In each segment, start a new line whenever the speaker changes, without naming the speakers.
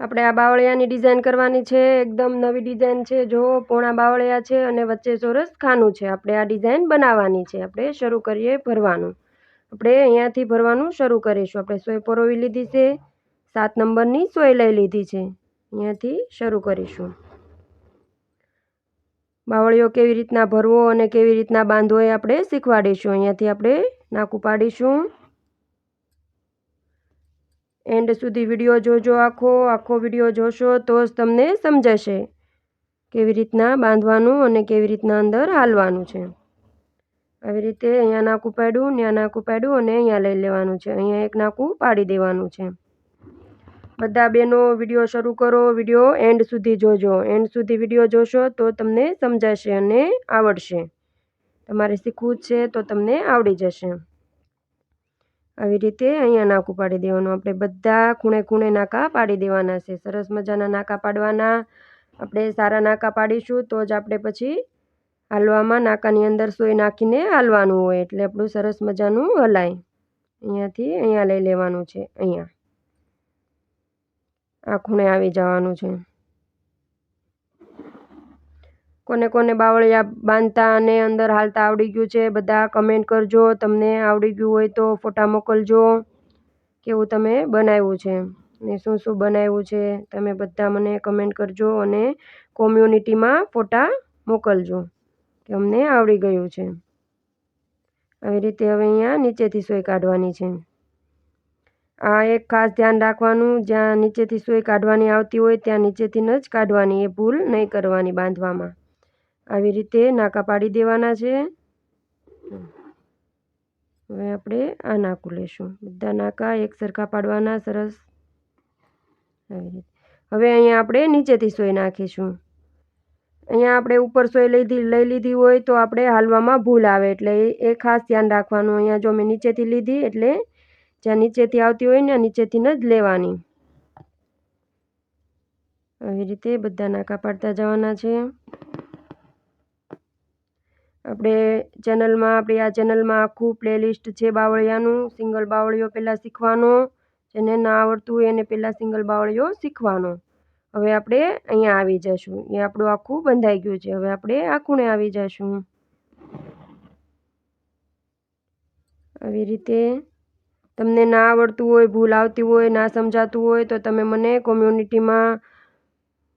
આપણે આ બાવળિયાની ડિઝાઇન કરવાની છે, એકદમ નવી ડિઝાઇન છે. જો પોણા બાવળિયા છે અને વચ્ચે ચોરસ ખાનું છે. આપણે આ ડિઝાઇન બનાવવાની છે. આપણે શરૂ કરીએ ભરવાનું. આપણે અહીંયાથી ભરવાનું શરૂ કરીશું. આપણે સોય પરોવી લીધી છે. સાત નંબરની સોય લઈ લીધી છે. અહીંયાથી શરૂ કરીશું. બાવળીઓ કેવી રીતના ભરવો અને કેવી રીતના બાંધવો એ આપણે શીખવાડીશું. અહીંયાથી આપણે નાકું પાડીશું. એન્ડ સુધી વીડિયો જોજો આખો આખો વીડિયો જોશો તો જ તમને સમજાશે કેવી રીતના બાંધવાનું અને કેવી રીતના અંદર હાલવાનું છે. આવી રીતે અહીંયા નાકું પાડ્યું ત્યાં નાકું પાડ્યું અને અહીંયા લઈ લેવાનું છે. અહીંયા એક નાકું પાડી દેવાનું છે. બધા બેનો વીડિયો શરૂ કરો, વીડિયો એન્ડ સુધી જોજો. એન્ડ સુધી વીડિયો જોશો તો તમને સમજાશે અને આવડશે. તમારે શીખવું છે તો તમને આવડી જશે. આવી રીતે અહીંયા નાકું પાડી દેવાનું. આપણે બધા ખૂણે ખૂણે નાકા પાડી દેવાના છે. સરસ મજાના નાકા પાડવાના. આપણે સારા નાકા પાડીશું તો જ આપણે પછી હાલવામાં નાકાની અંદર સોય નાખીને હાલવાનું હોય. એટલે આપણું સરસ મજાનું હલાય. અહીંયાથી અહીંયા લઈ લેવાનું છે. અહીંયા. આ ખૂણે આવી જવાનું છે. કોને કોને બાવળિયા બાંધતા અને અંદર હાલતા આવડી ગયું છે, બધા કમેન્ટ કરજો, તમને આવડી ગયું હોય તો ફોટા મોકલજો. કેવું તમે બનાવ્યું છે ને શું શું બનાવ્યું છે, તમે બધા મને કમેન્ટ કરજો અને કોમ્યુનિટીમાં ફોટા મોકલજો, કે અમને આવડી ગયું છે. આવી રીતે હવે અહીંયા નીચેથી સોય કાઢવાની છે. આ એક ખાસ ધ્યાન રાખવાનું, જ્યાં નીચેથી સોય કાઢવાની આવતી હોય ત્યાં નીચેથી જ કાઢવાની, એ ભૂલ નહીં કરવાની બાંધવામાં. આવી રીતે નાકા પાડી દેવાના છે. હવે આપણે આ નાકું લેશું. બધા નાકા એક સરખા પાડવાના, સરસ. આવી રીતે. હવે અહીંયા આપણે નીચેથી સોય નાખીશું. અહીંયા આપણે ઉપર સોય લીધી લઈ લીધી હોય તો આપણે હાલવામાં ભૂલ આવે એટલે એ ખાસ ધ્યાન રાખવાનું. અહીંયા જો મેં નીચેથી લીધી એટલે જ્યાં નીચેથી આવતી હોય ને નીચેથી જ લેવાની. આવી રીતે બધા નાકા પાડતા જવાના છે. આપણે ચેનલમાં, આપણી આ ચેનલમાં આખું પ્લેલિસ્ટ છે બાવળિયાનું સિંગલ બાવળીઓ પહેલાં શીખવાનો, જેને ના આવડતું હોય એને પહેલાં સિંગલ બાવળીઓ શીખવાનો. હવે આપણે અહીંયા આવી જઈશું એ આપણું આખું બંધાઈ ગયું છે. હવે આપણે આ ખૂણે આવી જઈશું આવી રીતે તમને ના આવડતું હોય, ભૂલ આવતી હોય, ના સમજાતું હોય, તો તમે મને કોમ્યુનિટીમાં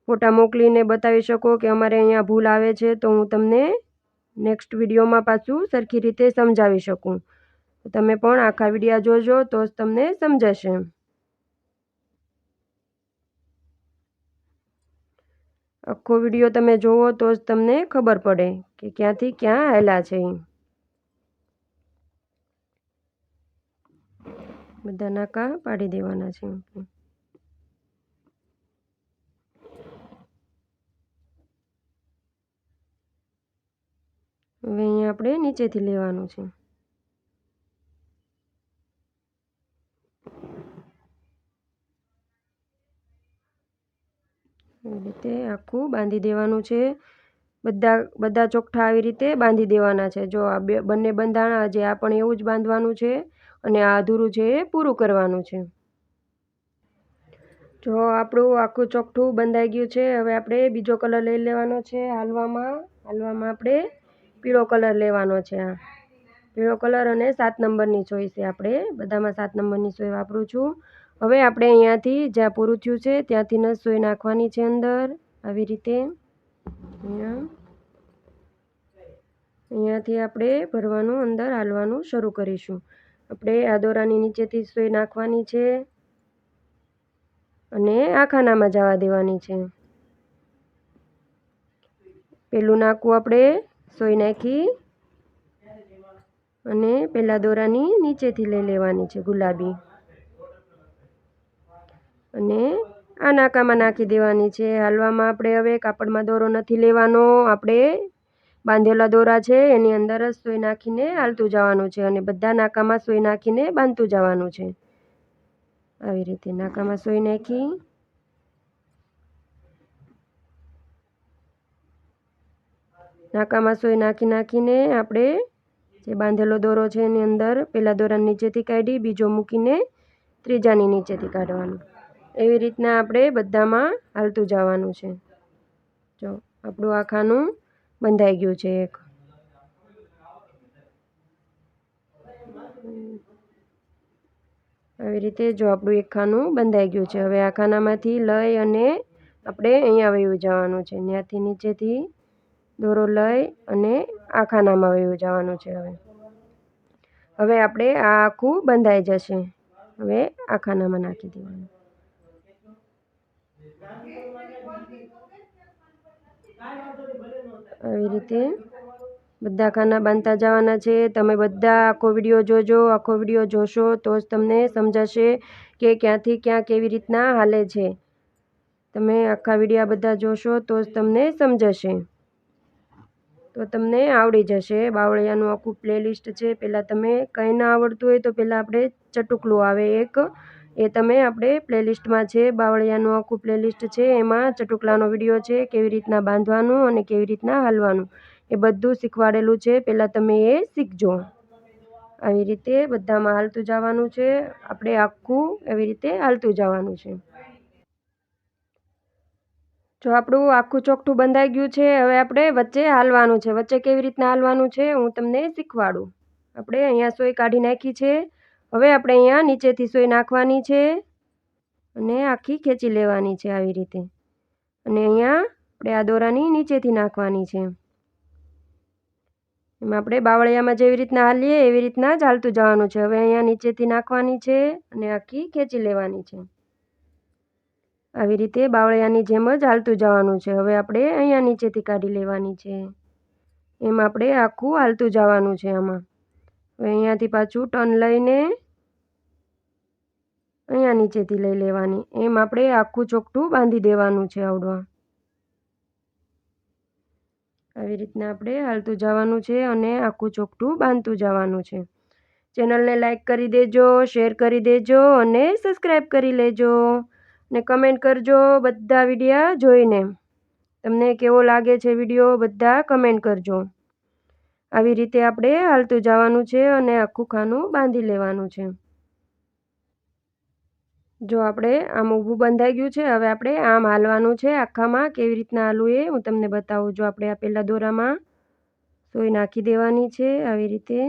ફોટા મોકલીને બતાવી શકો કે અમારે અહીંયા ભૂલ આવે છે, તો હું તમને નેક્સ્ટ વિડીયોમાં પાછું સરખી રીતે સમજાવી શકું. તમે પણ આખા વિડીયા જોજો તો જ તમને સમજાશે. આખો વીડિયો તમે જુઓ તો જ તમને ખબર પડે કે ક્યાંથી ક્યાં આવેલા છે. બધા નાકા પાડી દેવાના છે. હવે અહીંયા આપણે નીચેથી લેવાનું છે. એવી રીતે આખું બાંધી દેવાનું છે. બધા બધા ચોખ્ઠા આવી રીતે બાંધી દેવાના છે. જો આ બે, બંને બંધાણા જે આ પણ એવું જ બાંધવાનું છે અને આ અધૂરું છે એ પૂરું કરવાનું છે. જો આપણું આખું ચોખ્ઠું બંધાઈ ગયું છે, હવે આપણે બીજો કલર લઈ લેવાનો છે હાલવામાં. હાલવામાં આપણે પીળો કલર લેવાનો છે આ. પીળો કલર અને સાત નંબરની છે આપણે. બધામાં સાત નંબરની સોય વાપરું છું. હવે આપણે અહીંયાથી જ્યાં પૂરું થયું છે ત્યાંથી ન સોય નાખવાની છે અંદર. આવી રીતે. અહીંયા. અહીંયાથી આપણે ભરવાનું, અંદર હાલવાનું શરૂ કરીશું. આપણે આ દોરાની નીચેથી સોય નાખવાની છે. અને આખાનામાં જવા દેવાની છે. પેલું નાખવું આપણે. સોય નાખી અને પહેલાં દોરાની નીચેથી લઈ લેવાની છે ગુલાબી. અને આ નાકામાં નાખી દેવાની છે. હાલવામાં આપણે હવે કાપડમાં દોરો નથી લેવાનો. આપણે બાંધેલા દોરા છે, એની અંદર જ સોય નાખીને હાલતું જવાનું છે અને બધા નાકામાં સોય નાખીને બાંધતું જવાનું છે. આવી રીતે નાકામાં સોય નાખી નાકામાં સોય નાખી નાખીને આપણે જે બાંધેલો દોરો છે એની અંદર પહેલાં દોરા નીચેથી કાઢી, બીજો મૂકીને ત્રીજાની નીચેથી કાઢવાનો. એવી રીતના આપણે બધામાં હાલતું જવાનું છે. જો, આપણું આ ખાનું બંધાઈ ગયું છે એક. આવી રીતે જો આપણું એક ખાનું બંધાઈ ગયું છે. હવે આ ખાનામાંથી લઈ અને આપણે અહીંયા વયું જવાનું છે. ત્યાંથી નીચેથી દોરો લઈ અને આખાનામાં ખાનામાં વયું જવાનું છે હવે. હવે આપણે આ આખું બંધાઈ જશે. હવે આખાનામાં ખાનામાં નાખી દેવાનું. આવી રીતે બધા ખાના બાંધતા જવાના છે. તમે બધા આખો વીડિયો જોજો, આખો વીડિયો જોશો તો જ તમને સમજાશે કે ક્યાંથી ક્યાં કેવી રીતના હાલે છે. તમે આખા વિડીયા બધા જોશો તો જ તમને સમજાશે. તો તમને આવડી જશે. બાવળિયાનું આખું પ્લેલિસ્ટ છે. પહેલાં તમે કંઈ ના આવડતું હોય તો પહેલાં આપણે ચટુકલું આવે એક. એ તમે આપણે પ્લેલિસ્ટમાં છે. બાવળિયાનું આખું પ્લેલિસ્ટ છે. એમાં ચટુકલાનો વીડિયો છે. કેવી રીતના બાંધવાનું અને કેવી રીતના હાલવાનું. એ બધું શીખવાડેલું છે. પહેલાં તમે એ શીખજો. આવી રીતે બધામાં હાલતું જવાનું છે. આપણે આખું એવી રીતે હાલતું જવાનું છે. જો આપણું આખું ચોકઠું બંધાઈ ગયું છે, હવે આપણે વચ્ચે હાલવાનું છે. વચ્ચે કેવી રીતના હાલવાનું છે, હું તમને શીખવાડું. આપણે અહીંયા સોય કાઢી નાખી છે. હવે આપણે અહીંયા નીચેથી સોય નાખવાની છે અને આખી ખેંચી લેવાની છે આવી રીતે. અને અહીંયા આપણે આ દોરાની નીચેથી નાખવાની છે. એમાં આપણે બાવળિયામાં જેવી રીતના હાલીએ, એવી રીતના જ હાલતું જવાનું છે. હવે અહીંયા નીચેથી નાખવાની છે અને આખી ખેંચી લેવાની છે. આવી રીતે બાવળિયાની જેમ જ હાલતું જવાનું છે. હવે આપણે અહીંયા નીચેથી કાઢી લેવાની છે. એમ આપણે આખું હાલતું જવાનું છે આમાં. હવે અહીંયાથી પાછું ટર્ન લઈને અહીંયા નીચેથી લઈ લેવાની. એમ આપણે આખું ચોકઠું બાંધી દેવાનું છે આવડવા. આવી રીતના આપણે હાલતું જવાનું છે અને આખું ચોકઠું બાંધતું જવાનું છે. ચેનલને લાઈક કરી દેજો, શેર કરી દેજો અને સબસ્ક્રાઈબ કરી લેજો. ને કમેન્ટ કરજો બધા વિડીયા જોઈને. તમને કેવો લાગે છે વીડિયો બધા કમેન્ટ કરજો. આવી રીતે આપણે હાલતું જવાનું છે અને આખું ખાનું બાંધી લેવાનું છે. જો આપણે આમ ઊભું બંધાઈ ગયું છે, હવે આપણે આમ હાલવાનું છે આખામાં. કેવી રીતના હાલવું એ હું તમને બતાવું. જો આપણે આ પહેલાં દોરામાં સોય નાખી દેવાની છે, આવી રીતે.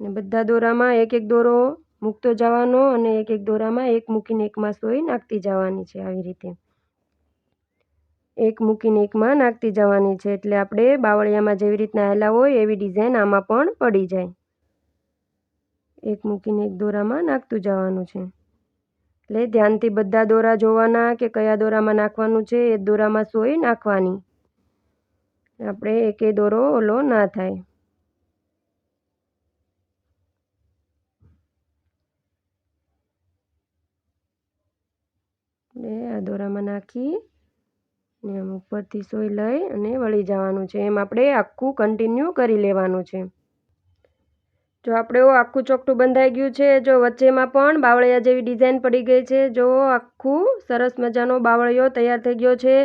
ને બધા દોરામાં એક એક દોરો મૂકતો જવાનો અને એક એક દોરામાં એક મૂકીને એકમાં સોય નાખતી જવાની છે આવી રીતે. એક મૂકીને એકમાં નાખતી જવાની છે એટલે આપણે બાવળિયામાં જેવી રીતના હેલા હોય એવી ડિઝાઇન આમાં પણ પડી જાય. એક મૂકીને એક દોરામાં નાખતું જવાનું છે. એટલે ધ્યાનથી બધા દોરા જોવાના કે કયા દોરામાં નાખવાનું છે એ દોરામાં સોય નાખવાની. આપણે એકે દોરો ઓલો ના થાય. ને આ દોરામાં નાખી ને આમ ઉપરથી સોય લઈ અને વળી જવાનું છે. એમ આપણે આખું કન્ટિન્યુ કરી લેવાનું છે. જો આપણે આખું ચોકટું બંધાઈ ગયું છે, જો વચ્ચેમાં પણ બાવળિયા જેવી ડિઝાઇન પડી ગઈ છે, જો આખું સરસ મજાનો બાવળિયો તૈયાર થઈ ગયો છે.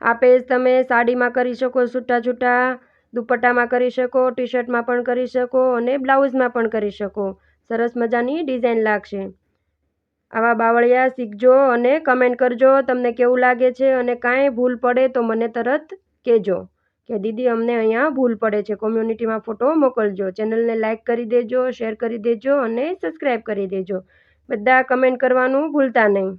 આ પેજ તમે સાડીમાં કરી શકો છૂટા છૂટા દુપટ્ટામાં કરી શકો ટી શર્ટમાં પણ કરી શકો અને બ્લાઉઝમાં પણ કરી શકો. સરસ મજાની ડિઝાઇન લાગશે. આવા બાવળિયા શીખજો અને કમેન્ટ કરજો તમને કેવું લાગે છે અને કાંઈ ભૂલ પડે તો મને તરત કહેજો. કે દીદી, અમને અહીંયા ભૂલ પડે છે. કોમ્યુનિટીમાં ફોટો મોકલજો. ચેનલને લાઇક કરી દેજો, શેર કરી દેજો અને સબસ્ક્રાઈબ કરી દેજો. બધા કમેન્ટ કરવાનું ભૂલતા નહીં.